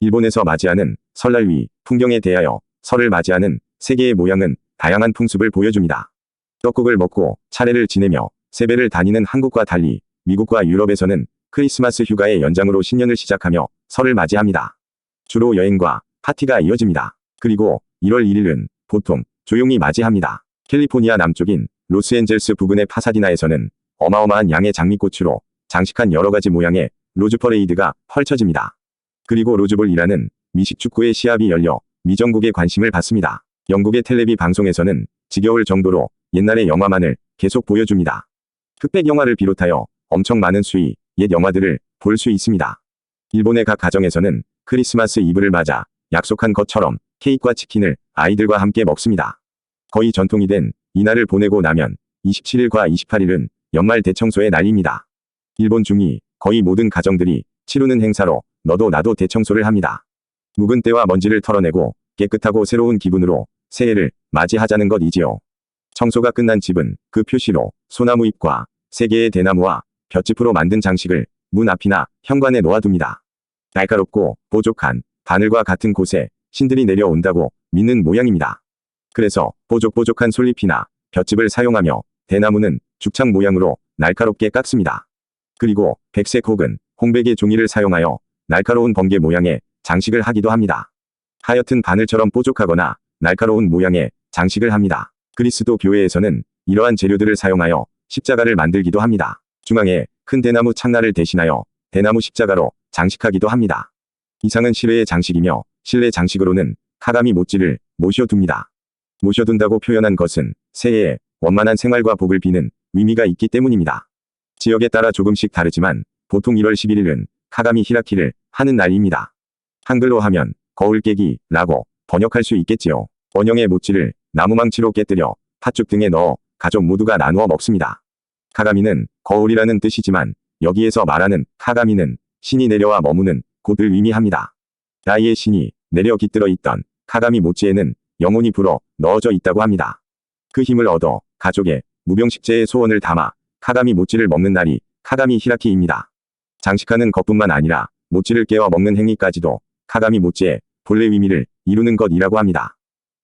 일본에서 맞이하는 설날 위 풍경에 대하여 설을 맞이하는 세계의 모양은 다양한 풍습을 보여줍니다. 떡국을 먹고 차례를 지내며 세배를 다니는 한국과 달리 미국과 유럽에서는 크리스마스 휴가의 연장으로 신년을 시작하며 설을 맞이합니다. 주로 여행과 파티가 이어집니다. 그리고 1월 1일은 보통 조용히 맞이합니다. 캘리포니아 남쪽인 로스앤젤스 부근의 파사디나에서는 어마어마한 양의 장미꽃으로 장식한 여러 가지 모양의 로즈 퍼레이드가 펼쳐집니다. 그리고 로즈볼이라는 미식 축구의 시합이 열려 미정국의 관심을 받습니다. 영국의 텔레비 방송에서는 지겨울 정도로 옛날의 영화만을 계속 보여줍니다. 흑백 영화를 비롯하여 엄청 많은 수위 옛 영화들을 볼 수 있습니다. 일본의 각 가정에서는 크리스마스 이브를 맞아 약속한 것처럼 케이크와 치킨을 아이들과 함께 먹습니다. 거의 전통이 된 이날을 보내고 나면 27일과 28일은 연말 대청소의 날입니다. 일본 중이 거의 모든 가정들이 치르는 행사로 너도 나도 대청소를 합니다. 묵은 때와 먼지를 털어내고 깨끗하고 새로운 기분으로 새해를 맞이하자는 것이지요. 청소가 끝난 집은 그 표시로 소나무 잎과 세 개의 대나무와 볏짚으로 만든 장식을 문 앞이나 현관에 놓아둡니다. 날카롭고 뽀족한 바늘과 같은 곳에 신들이 내려온다고 믿는 모양입니다. 그래서 뽀족뽀족한 솔잎이나 볏짚을 사용하며 대나무는 죽창 모양으로 날카롭게 깎습니다. 그리고 백색 혹은 홍백의 종이를 사용하여 날카로운 번개 모양의 장식을 하기도 합니다. 하여튼 바늘처럼 뽀족하거나 날카로운 모양의 장식을 합니다. 그리스도 교회에서는 이러한 재료들을 사용하여 십자가를 만들기도 합니다. 중앙에 큰 대나무 창날을 대신하여 대나무 십자가로 장식하기도 합니다. 이상은 실외의 장식이며 실내 장식으로는 카가미 모찌를 모셔둡니다. 모셔둔다고 표현한 것은 새해에 원만한 생활과 복을 비는 의미가 있기 때문입니다. 지역에 따라 조금씩 다르지만 보통 1월 11일은 카가미 히라키를 하는 날입니다. 한글로 하면 거울 깨기라고 번역할 수 있겠지요. 원형의 모찌를 나무망치로 깨뜨려 팥죽 등에 넣어 가족 모두가 나누어 먹습니다. 카가미는 거울이라는 뜻이지만 여기에서 말하는 카가미는 신이 내려와 머무는 곳을 의미합니다. 나이의 신이 내려 깃들어 있던 카가미 모찌에는 영혼이 불어 넣어져 있다고 합니다. 그 힘을 얻어 가족의 무병식재의 소원을 담아 카가미 모찌를 먹는 날이 카가미 히라키입니다. 장식하는 것뿐만 아니라 모찌를 깨워 먹는 행위까지도 카가미 모찌의 본래 의미를 이루는 것이라고 합니다.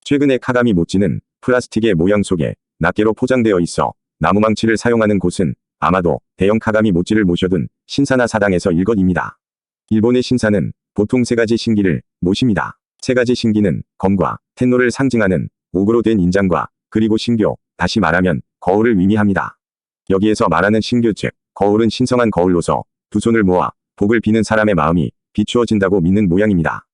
최근에 카가미 모찌는 플라스틱의 모양 속에 낱개로 포장되어 있어 나무망치를 사용하는 곳은 아마도 대형 카가미 모찌를 모셔둔 신사나 사당에서 일것입니다. 일본의 신사는 보통 세 가지 신기를 모십니다. 세 가지 신기는 검과 텐노를 상징하는 옥으로 된 인장과 그리고 신교, 다시 말하면 거울을 의미합니다. 여기에서 말하는 신교 즉 거울은 신성한 거울로서 두 손을 모아 복을 비는 사람의 마음이 비추어진다고 믿는 모양입니다.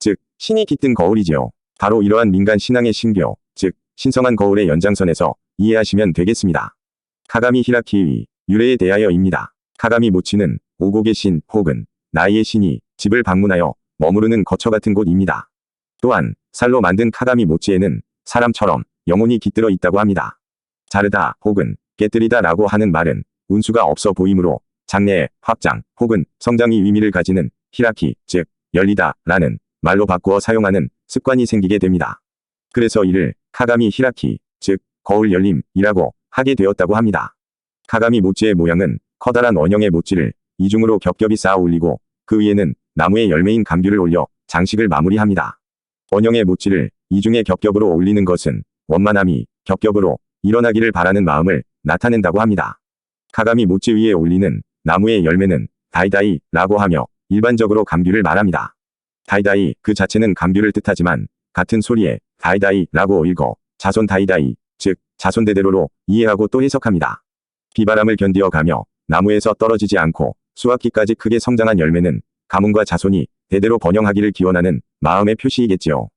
즉 신이 깃든 거울이지요. 바로 이러한 민간 신앙의 신교, 즉 신성한 거울의 연장선에서 이해하시면 되겠습니다. 카가미 히라키의 유래에 대하여입니다. 카가미 모치는 오곡의 신 혹은 나이의 신이 집을 방문하여 머무르는 거처 같은 곳입니다. 또한 살로 만든 카가미 모치에는 사람처럼 영혼이 깃들어 있다고 합니다. 자르다 혹은 깨뜨리다 라고 하는 말은 운수가 없어 보이므로 장래의 확장 혹은 성장의 의미를 가지는 히라키 즉 열리다 라는 말로 바꾸어 사용하는 습관이 생기게 됩니다. 그래서 이를 카가미 히라키 즉 거울 열림이라고 하게 되었다고 합니다. 카가미 모찌의 모양은 커다란 원형의 모찌를 이중으로 겹겹이 쌓아 올리고 그 위에는 나무의 열매인 감귤을 올려 장식을 마무리합니다. 원형의 모찌를 이중에 겹겹으로 올리는 것은 원만함이 겹겹으로 일어나기를 바라는 마음을 나타낸다고 합니다. 카가미 모찌 위에 올리는 나무의 열매는 다이다이라고 하며 일반적으로 감귤을 말합니다. 다이다이 그 자체는 감귤을 뜻하지만 같은 소리에 다이다이라고 읽어 자손 다이다이 즉 자손 대대로로 이해하고 또 해석합니다. 비바람을 견디어 가며 나무에서 떨어지지 않고 수확기까지 크게 성장한 열매는 가문과 자손이 대대로 번영하기를 기원하는 마음의 표시이겠지요.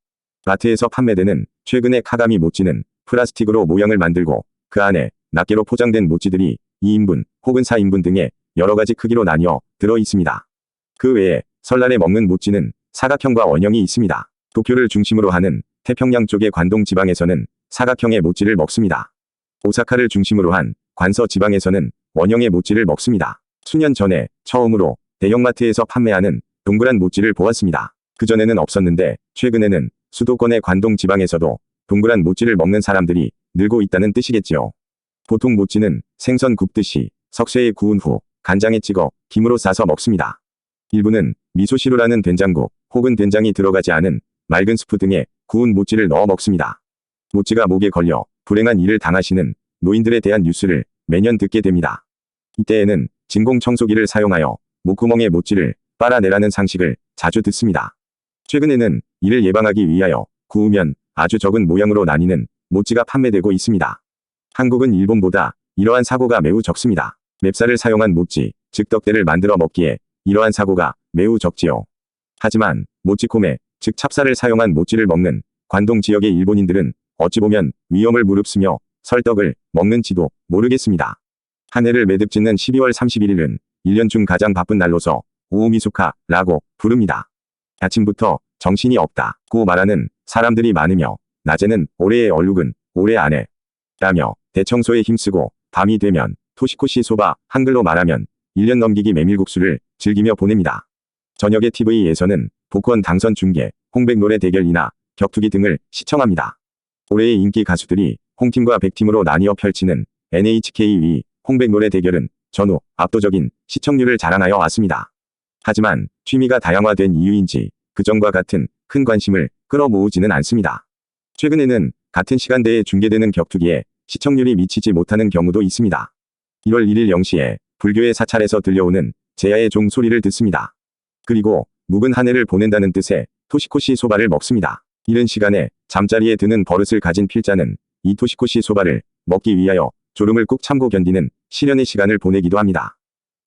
마트에서 판매되는 최근의 카가미 모찌는 플라스틱으로 모양을 만들고 그 안에 낱개로 포장된 모찌들이 2인분 혹은 4인분 등의 여러 가지 크기로 나뉘어 들어 있습니다. 그 외에 설날에 먹는 모찌는 사각형과 원형이 있습니다. 도쿄를 중심으로 하는 태평양 쪽의 관동 지방에서는 사각형의 모찌를 먹습니다. 오사카를 중심으로 한 관서 지방에서는 원형의 모찌를 먹습니다. 수년 전에 처음으로 대형마트에서 판매하는 동그란 모찌를 보았습니다. 그전에는 없었는데 최근에는 수도권의 관동 지방에서도 동그란 모찌를 먹는 사람들이 늘고 있다는 뜻이겠지요. 보통 모찌는 생선 굽듯이 석쇠에 구운 후 간장에 찍어 김으로 싸서 먹습니다. 일부는 미소시루라는 된장국 혹은 된장이 들어가지 않은 맑은 스프 등에 구운 모찌를 넣어 먹습니다. 모찌가 목에 걸려 불행한 일을 당하시는 노인들에 대한 뉴스를 매년 듣게 됩니다. 이때에는 진공청소기를 사용하여 목구멍에 모찌를 빨아내라는 상식을 자주 듣습니다. 최근에는 이를 예방하기 위하여 구우면 아주 적은 모양으로 나뉘는 모찌가 판매되고 있습니다. 한국은 일본보다 이러한 사고가 매우 적습니다. 맵쌀을 사용한 모찌, 즉 떡대를 만들어 먹기에 이러한 사고가 매우 적지요. 하지만 모찌코메, 즉 찹쌀을 사용한 모찌를 먹는 관동 지역의 일본인들은 어찌 보면 위험을 무릅쓰며 설떡을 먹는지도 모르겠습니다. 한 해를 매듭짓는 12월 31일은 1년 중 가장 바쁜 날로서 오미수카라고 부릅니다. 아침부터 정신이 없다 고 말하는 사람들이 많으며 낮에는 올해의 얼룩은 올해 안에 라며 대청소에 힘쓰고 밤이 되면 토시코시 소바 한글로 말하면 1년 넘기기 메밀국수를 즐기며 보냅니다. 저녁에 TV에서는 복권 당선 중계, 홍백 노래 대결이나 격투기 등을 시청합니다. 올해의 인기 가수들이 홍팀과 백팀으로 나뉘어 펼치는 NHK위 홍백 노래 대결은 전후 압도적인 시청률을 자랑하여 왔습니다. 하지만 취미가 다양화된 이유인지 그전과 같은 큰 관심을 끌어모으지는 않습니다. 최근에는 같은 시간대에 중계되는 격투기에 시청률이 미치지 못하는 경우도 있습니다. 1월 1일 0시에 불교의 사찰에서 들려오는 제야의 종 소리를 듣습니다. 그리고 묵은 한 해를 보낸다는 뜻의 토시코시 소바를 먹습니다. 이른 시간에 잠자리에 드는 버릇을 가진 필자는 이 토시코시 소바를 먹기 위하여 졸음을 꾹 참고 견디는 시련의 시간을 보내기도 합니다.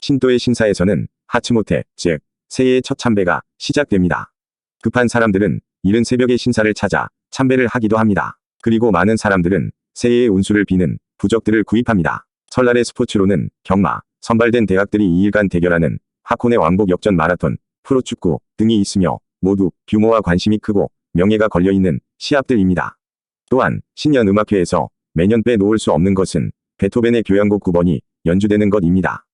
신도의 신사에서는 하츠모테, 즉 새해의 첫 참배가 시작됩니다. 급한 사람들은 이른 새벽에 신사를 찾아 참배를 하기도 합니다. 그리고 많은 사람들은 새해의 운수를 비는 부적들을 구입합니다. 설날의 스포츠로는 경마, 선발된 대학들이 2일간 대결하는 하코네 왕복 역전 마라톤, 프로축구 등이 있으며 모두 규모와 관심이 크고 명예가 걸려있는 시합들입니다. 또한 신년 음악회에서 매년 빼놓을 수 없는 것은 베토벤의 교향곡 9번이 연주되는 것입니다.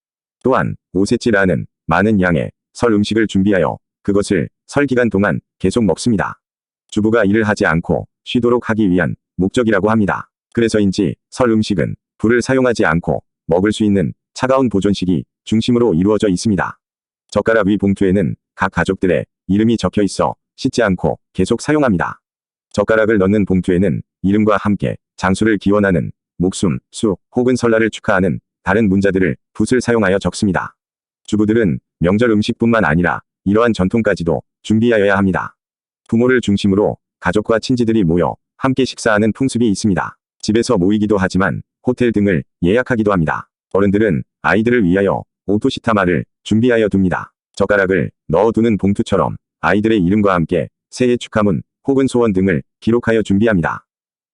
또한 오세치라는 많은 양의 설 음식을 준비하여 그것을 설 기간 동안 계속 먹습니다. 주부가 일을 하지 않고 쉬도록 하기 위한 목적이라고 합니다. 그래서인지 설 음식은 불을 사용하지 않고 먹을 수 있는 차가운 보존식이 중심으로 이루어져 있습니다. 젓가락 위 봉투에는 각 가족들의 이름이 적혀 있어 씻지 않고 계속 사용합니다. 젓가락을 넣는 봉투에는 이름과 함께 장수를 기원하는 목숨, 수, 혹은 설날을 축하하는 다른 문자들을 붓을 사용하여 적습니다. 주부들은 명절 음식뿐만 아니라 이러한 전통까지도 준비하여야 합니다. 부모를 중심으로 가족과 친지들이 모여 함께 식사하는 풍습이 있습니다. 집에서 모이기도 하지만 호텔 등을 예약하기도 합니다. 어른들은 아이들을 위하여 오토시타마를 준비하여 둡니다. 젓가락을 넣어두는 봉투처럼 아이들의 이름과 함께 새해 축하문 혹은 소원 등을 기록하여 준비합니다.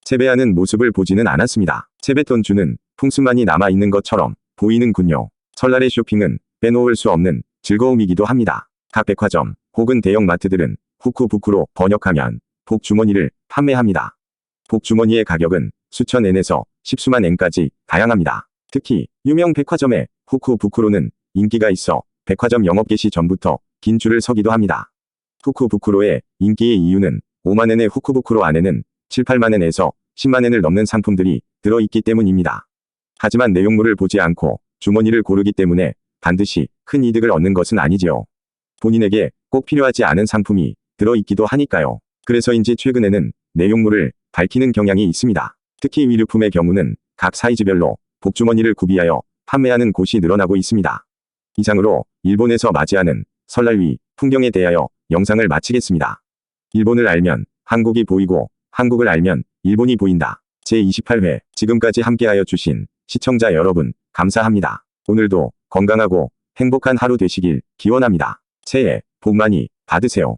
세배하는 모습을 보지는 않았습니다. 세뱃돈 주는 풍습만이 남아있는 것처럼 보이는군요. 설날의 쇼핑은 빼놓을 수 없는 즐거움이기도 합니다. 각 백화점 혹은 대형 마트들은 후쿠부쿠로 번역하면 복주머니를 판매합니다. 복주머니의 가격은 수천 엔에서 십수만 엔까지 다양합니다. 특히 유명 백화점의 후쿠부쿠로는 인기가 있어 백화점 영업 개시 전부터 긴 줄을 서기도 합니다. 후쿠부쿠로의 인기의 이유는 5만엔의 후쿠부쿠로 안에는 7, 8만엔에서 10만엔을 넘는 상품들이 들어있기 때문입니다. 하지만 내용물을 보지 않고 주머니를 고르기 때문에 반드시 큰 이득을 얻는 것은 아니지요. 본인에게 꼭 필요하지 않은 상품이 들어있기도 하니까요. 그래서인지 최근에는 내용물을 밝히는 경향이 있습니다. 특히 위류품의 경우는 각 사이즈별로 복주머니를 구비하여 판매하는 곳이 늘어나고 있습니다. 이상으로 일본에서 맞이하는 설날 위 풍경에 대하여 영상을 마치겠습니다. 일본을 알면 한국이 보이고 한국을 알면 일본이 보인다. 제28회 지금까지 함께하여 주신 시청자 여러분 감사합니다. 오늘도 건강하고 행복한 하루 되시길 기원합니다. 새해 복 많이 받으세요.